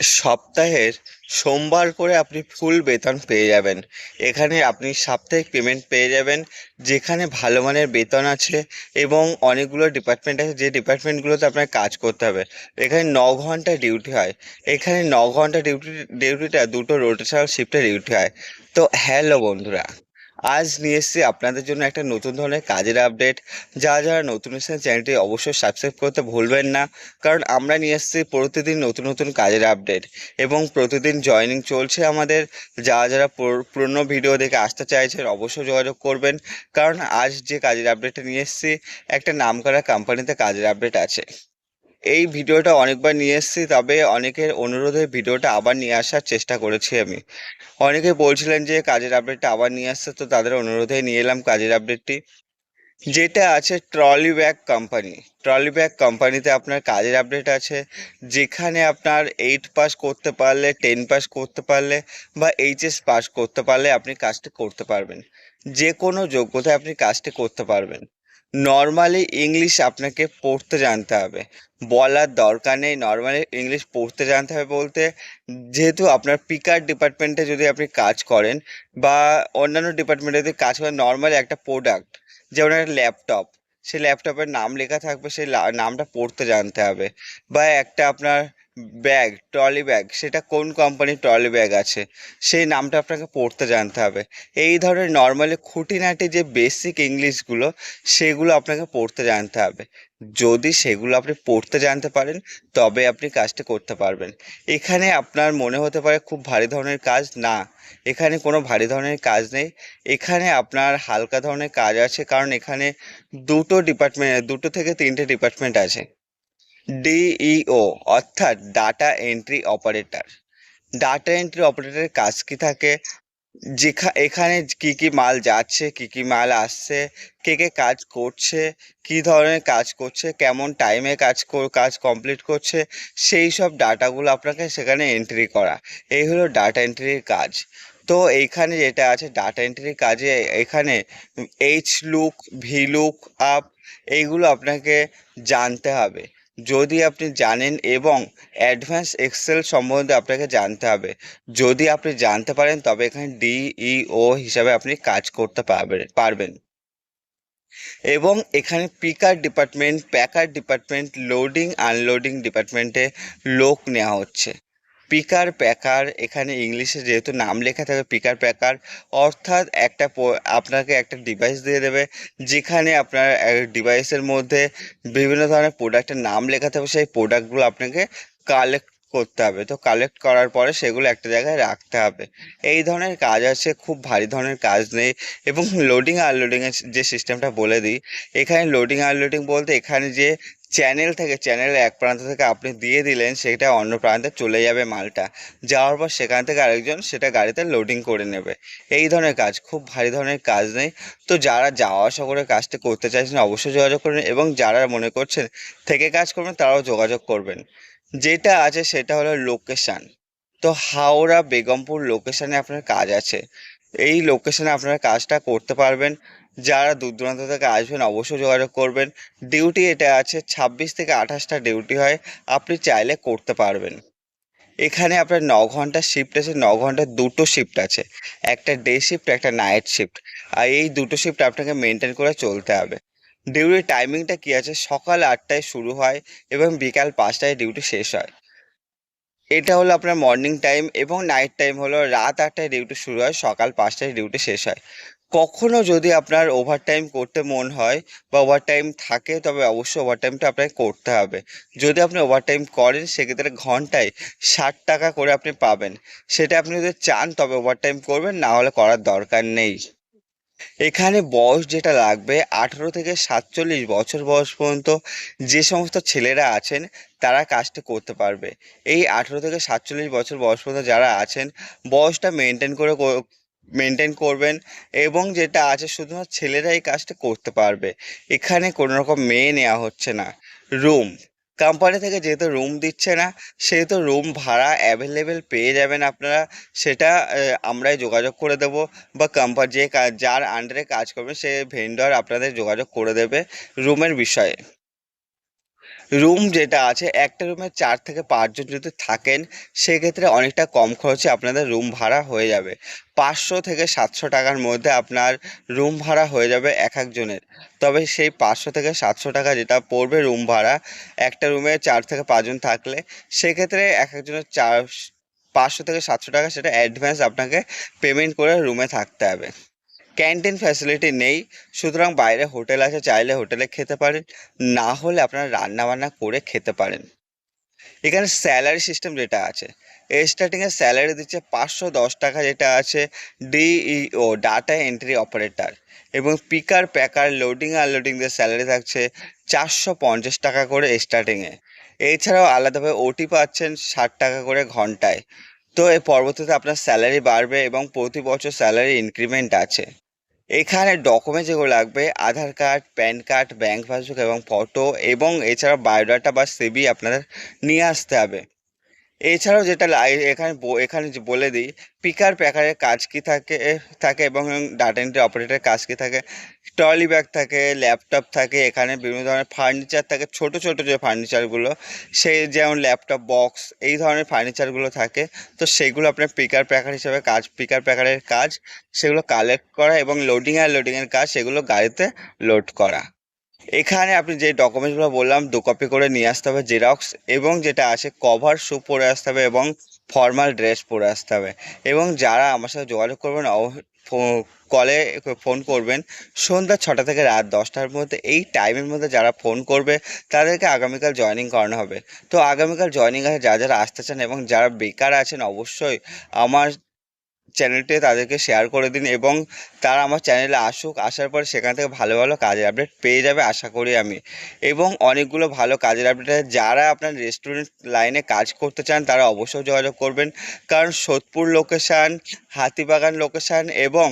সপ্তাহের সোমবার করে আপনি ফুল বেতন পেয়ে যাবেন। এখানে আপনি সাপ্তাহিক পেমেন্ট পেয়ে যাবেন, যেখানে ভালো মানের বেতন আছে এবং অনেকগুলো ডিপার্টমেন্ট আছে, যে ডিপার্টমেন্টগুলোতে আপনার কাজ করতে হবে। এখানে ন ঘণ্টা ডিউটি হয়। এখানে ন ঘণ্টা ডিউটি ডিউটিটা দুটো রোটেশনাল শিফটে ডিউটি হয়। তো হ্যালো বন্ধুরা আজ নিয়ে এসেছি আপনাদের জন্য একটা নতুন ধরনের কাজের আপডেট যারা যারা নতুন এসেছেন, চ্যানেলটি অবশ্যই সাবস্ক্রাইব করতে ভুলবেন না, কারণ আমরা নিয়ে এসেছি প্রতিদিন নতুন নতুন কাজের আপডেট এবং প্রতিদিন জয়েনিং চলছে আমাদের। যারা যারা পুর- পুরনো ভিডিও দেখে আসতে চাইছেন, অবশ্যই যোগাযোগ করবেন, কারণ আজ যে কাজের আপডেটটা নিয়ে এসেছি, একটা নামকরা কোম্পানিতে কাজের আপডেট আছে। এই ভিডিওটা অনেকবার নিয়ে এসেছি, তবে অনেকের অনুরোধে ভিডিওটা আবার নিয়ে আসার চেষ্টা করেছি আমি। অনেকে বলছিলেন যে কাজের আপডেটটা আবার নিয়ে আসছে, তো তাদের অনুরোধে নিয়ে এলাম কাজের আপডেটটি যেটা আছে trolley bag company trolley bag কোম্পানিতে আপনার কাজের আপডেট আছে, যেখানে আপনার এইট পাস করতে পারলে টেন পাস করতে পারলে বা এইচএস পাস করতে পারলে আপনি কাজটি করতে পারবেন। যে কোনো যোগ্যতায় আপনি কাজটি করতে পারবেন। নর্মালি ইংলিশ আপনাকে পড়তে জানতে হবে। বলার দরকার নেই। নর্মালি ইংলিশ পড়তে জানতে হবে বলতে, যেহেতু আপনার পিকার ডিপার্টমেন্টে যদি আপনি কাজ করেন বা অন্যান্য ডিপার্টমেন্টে যদি কাজ করেন নর্মালি একটা প্রোডাক্ট যেমন একটা ল্যাপটপ সেই ল্যাপটপের নাম লেখা থাকবে, সেই নামটা পড়তে জানতে হবে। বা একটা আপনার ব্যাগ ট্রলি ব্যাগ সেটা কোন কোম্পানির ট্রলি ব্যাগ আছে? সেই নামটা আপনাকে পড়তে জানতে হবে। এই ধরনের নর্মালি খুঁটিনাটি যে বেসিক ইংলিশগুলো সেগুলো আপনাকে পড়তে জানতে হবে। যদি সেগুলো আপনি পড়তে জানতে পারেন, তবে আপনি কাজটি করতে পারবেন। এখানে আপনার মনে হতে পারে খুব ভারী ধরনের কাজ, না। এখানে কোনো ভারী ধরনের কাজ নেই। এখানে আপনার হালকা ধরনের কাজ আছে, কারণ এখানে দুটো ডিপার্টমেন্ট দুটো থেকে তিনটে ডিপার্টমেন্ট আছে। ডিইও, অর্থাৎ data entry operator. Data entry অপারেটরের কাজ কি থাকে? যেখা, এখানে কি কি মাল যাচ্ছে, কি কি মাল আসছে, কে কে কাজ করছে, কি ধরনের কাজ করছে, কেমন টাইমে কাজ কাজ কমপ্লিট করছে, সেই সব ডাটাগুলো আপনাকে সেখানে এন্ট্রি করা। এই হলো ডাটা এন্ট্রির কাজ। তো এইখানে যেটা আছে, ডাটা এন্ট্রির কাজে এখানে H look V look up, এইগুলো আপনাকে জানতে হবে। যদি আপনি জানেন এবং অ্যাডভান্স এক্সেল সম্বন্ধে আপনাকে জানতে হবে, যদি আপনি জানতে পারেন, তবে এখানে ডিইও হিসাবে আপনি কাজ করতে পারবেন পারবেন। এবং এখানে picker department, packer department, loading, unloading ডিপার্টমেন্টে লোক নেওয়া হচ্ছে। পিকার প্যাকার, এখানে ইংলিশে যেহেতু নাম লেখা থাকে পিকার প্যাকার, অর্থাৎ একটা আপনাকে একটা ডিভাইস দিয়ে দেবে, যেখানে আপনার ডিভাইসের মধ্যে বিভিন্ন ধরনের প্রোডাক্টের নাম লেখা থাকবে, সেই প্রোডাক্টগুলো আপনাকে কালেক্ট করতে হবে। তো কালেক্ট করার পরে সেগুলো একটা জায়গায় রাখতে হবে। এই ধরনের কাজ আছে, খুব ভারী ধরনের কাজ নেই এবং লোডিং আনলোডিংয়ের যে সিস্টেমটা বলে দিই, এখানে লোডিং আনলোডিং বলতে এখানে যে চ্যানেল থেকে, চ্যানেলের এক প্রান্ত থেকে আপনি দিয়ে দিলেন, সেটা অন্য প্রান্তে চলে যাবে মালটা। যাওয়ার পর সেখান থেকে আরেকজন সেটা গাড়িতে লোডিং করে নেবে। এই ধরনের কাজ, খুব ভারী ধরনের কাজ নেই। তো যারা যাওয়া আসা করে কাজটা করতে চাইছেন, অবশ্যই যোগাযোগ করবেন এবং যারা মনে করছেন থেকে কাজ করবেন, তারাও যোগাযোগ করবেন। যেটা আছে সেটা হলো লোকেশান তো হাওড়া বেগমপুর লোকেশানে আপনার কাজ আছে। এই লোকেশানে আপনারা কাজটা করতে পারবেন। যারা দূর দূরান্ত থেকে আসবেন অবশ্যই যোগাযোগ করবেন। ডিউটি এটা আছে, ছাব্বিশ থেকে আঠাশটা ডিউটি হয়, আপনি চাইলে করতে পারবেন। এখানে আপনার ন ঘণ্টা শিফট আছে, ন ঘণ্টার দুটো শিফট আছে। একটা ডে শিফট একটা নাইট শিফট আর এই দুটো শিফট আপনাকে মেনটেন করে চলতে হবে। ডিউটির টাইমিংটা কি আছে? সকাল আটটায় শুরু হয় এবং বিকাল পাঁচটায় ডিউটি শেষ হয়। এটা হলো আপনার মর্নিং টাইম এবং নাইট টাইম হলো রাত আটটায় ডিউটি শুরু হয়, সকাল পাঁচটায় ডিউটি শেষ হয়। কখনো যদি আপনার ওভারটাইম করতে মন হয় বা ওভারটাইম থাকে, তবে অবশ্যই ওভারটাইমটা আপনাকে করতে হবে। যদি আপনি ওভারটাইম করেন, সেক্ষেত্রে ঘন্টায় ষাট টাকা করে আপনি পাবেন। সেটা আপনি যদি চান, তবে ওভারটাইম করবেন, না হলে করার দরকার নেই। এখানে বয়স যেটা লাগবে, আঠেরো থেকে সাতচল্লিশ বছর বয়স পর্যন্ত যে সমস্ত ছেলেরা আছেন, তারা কাজটা করতে পারবে। এই আঠেরো থেকে সাতচল্লিশ বছর বয়স পর্যন্ত যারা আছেন, বয়সটা মেনটেন করে মেনটেন করবেন এবং যেটা আছে শুধুমাত্র ছেলেরা এই কাজটা করতে পারবে। এখানে কোনো রকম মেয়ে নেওয়া হচ্ছে না। রুম কোম্পানি থেকে যেহেতু রুম দিচ্ছে না, সেহেতু রুম ভাড়া অ্যাভেলেবেল পেয়ে যাবেন আপনারা। সেটা আমরাই যোগাযোগ করে দেব বা কোম্পানি যে যার আন্ডারে কাজ করবে, সে ভেন্ডর আপনাদের যোগাযোগ করে দেবে রুমের বিষয়ে। রুম যেটা আছে, একটা রুমে চার থেকে পাঁচজন যদি থাকেন, সেক্ষেত্রে অনেকটা কম খরচে আপনাদের রুম ভাড়া হয়ে যাবে। পাঁচশো থেকে সাতশো টাকার মধ্যে আপনার রুম ভাড়া হয়ে যাবে এক একজনের। তবে সেই পাঁচশো থেকে সাতশো টাকা যেটা পড়বে রুম ভাড়া, একটা রুমে চার থেকে পাঁচজন থাকলে, সেক্ষেত্রে এক একজনের চার, পাঁচশো থেকে সাতশো টাকা সেটা অ্যাডভান্স আপনাকে পেমেন্ট করে রুমে থাকতে হবে। ক্যান্টিন ফ্যাসিলিটি নেই। সুতরাং বাইরে হোটেল আছে, চাইলে হোটেলে খেতে পারেন। না হলে আপনারা রান্নাবান্না করে খেতে পারেন। এখানে স্যালারি সিস্টেম যেটা আছে স্টার্টিংয়ে স্যালারি দিচ্ছে পাঁচশো দশ টাকা যেটা আছে ডিইও ডাটা এন্ট্রি অপারেটর এবং পিকার প্যাকার লোডিং আনলোডিংদের স্যালারি থাকছে চারশো পঞ্চাশ টাকা করে স্টার্টিংয়ে এছাড়াও আলাদাভাবে ওটি পাচ্ছেন ষাট টাকা করে ঘন্টায়। তো এই পরবর্তীতে আপনার স্যালারি বাড়বে এবং প্রতি বছর স্যালারি ইনক্রিমেন্ট আছে। এখানে ডকুমেন্ট যেগুলো লাগবে, Aadhaar card PAN card bank passbook এবং ফটো এবং এছাড়া বায়োডাটা বা সিবি আপনাদের নিয়ে আসতে হবে। এছাড়াও যেটা এখানে এখানে বলে দিই, পিকার প্যাকারের কাজ কি থাকে থাকে এবং ডাটা এন্ট্রি অপারেটরের কাজ কি থাকে? ট্রলি ব্যাগ থাকে, ল্যাপটপ থাকে, এখানে বিভিন্ন ধরনের ফার্নিচার থাকে, ছোট ছোট যে ফার্নিচারগুলো সেই যেমন ল্যাপটপ, বক্স, এই ধরনের ফার্নিচারগুলো থাকে, তো সেগুলো আপনার পিকার প্যাকার হিসেবে কাজ, পিকার প্যাকারের কাজ, সেগুলো কালেক্ট করা এবং লোডিং আর লোডিংয়ের কাজ, সেগুলো গাড়িতে লোড করা। এখানে আপনি যে ডকুমেন্টসগুলো বললাম, দু কপি করে নিয়ে আসতে হবে জেরক্স এবং যেটা আছে কভার শু পরে আসতে হবে, এবং ফর্মাল ড্রেস পরে আসতে হবে। এবং যারা আমার সাথে যোগাযোগ করবেন কলে ফোন করবেন, সন্ধ্যা ছটা থেকে রাত দশটার মধ্যে, এই টাইমের মধ্যে যারা ফোন করবে, তাদেরকে আগামীকাল জয়েনিং করানো হবে। তো আগামীকাল জয়েনিং আছে, যারা যারা আসতে চান এবং যারা বেকার আছেন, অবশ্যই আমার চ্যানেলটি তাদেরকে শেয়ার করে দিন এবং তারা আমার চ্যানেলে আসুক, আসার পর সেখান থেকে ভালো ভালো কাজের আপডেট পেয়ে যাবে আশা করি আমি। এবং অনেকগুলো ভালো কাজের আপডেট যারা আপনার রেস্টুরেন্ট লাইনে কাজ করতে চান, তারা অবশ্যই যোগাযোগ করবেন। কারণ সোদপুর লোকেশান হাতিবাগান লোকেশান এবং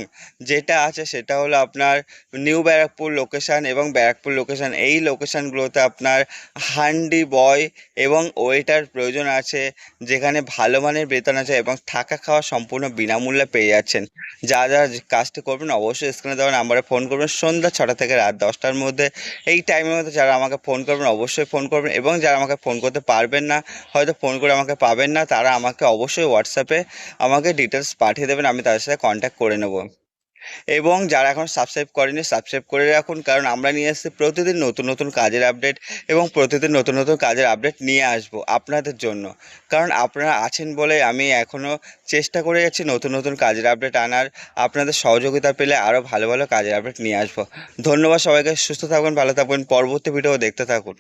যেটা আছে সেটা হলো আপনার নিউ ব্যারাকপুর লোকেশান এবং ব্যারাকপুর লোকেশান এই লোকেশানগুলোতে আপনার হান্ডি বয় এবং ওয়েটার প্রয়োজন আছে, যেখানে ভালো মানের বেতন আছে এবং থাকা খাওয়া সম্পূর্ণ বিনামূল্যে পেয়ে যাচ্ছেন। যা যা কাজটি করবেন অবশ্যই স্ক্রিনে দেওয়া নাম্বারে ফোন করবেন। সন্ধ্যা ছটা থেকে রাত দশটার মধ্যে এই টাইমের মধ্যে যারা আমাকে ফোন করবেন অবশ্যই ফোন করবেন এবং যারা আমাকে ফোন করতে পারবেন না, হয়তো ফোন করে আমাকে পাবেন না, তারা আমাকে অবশ্যই হোয়াটসঅ্যাপে আমাকে ডিটেলস পাঠিয়ে দেবেন, আমি তাদের সাথে কন্ট্যাক্ট করে নেব। এবং যারা এখন সাবস্ক্রাইব করেনি সাবস্ক্রাইব করে রাখুন, কারণ আমরা নিয়ে আসছি প্রতিদিন নতুন নতুন কাজের আপডেট এবং প্রতিদিন নতুন নতুন কাজের আপডেট নিয়ে আসব আপনাদের জন্য। কারণ আপনারা আছেন বলে আমি এখনও চেষ্টা করে যাচ্ছি নতুন নতুন কাজের আপডেট আনার। আপনাদের সহযোগিতা পেলে আরও ভালো ভালো কাজের আপডেট নিয়ে আসব। ধন্যবাদ সবাইকে, সুস্থ থাকুন, ভালো থাকবেন পরবর্তী ভিডিও দেখতে থাকুন।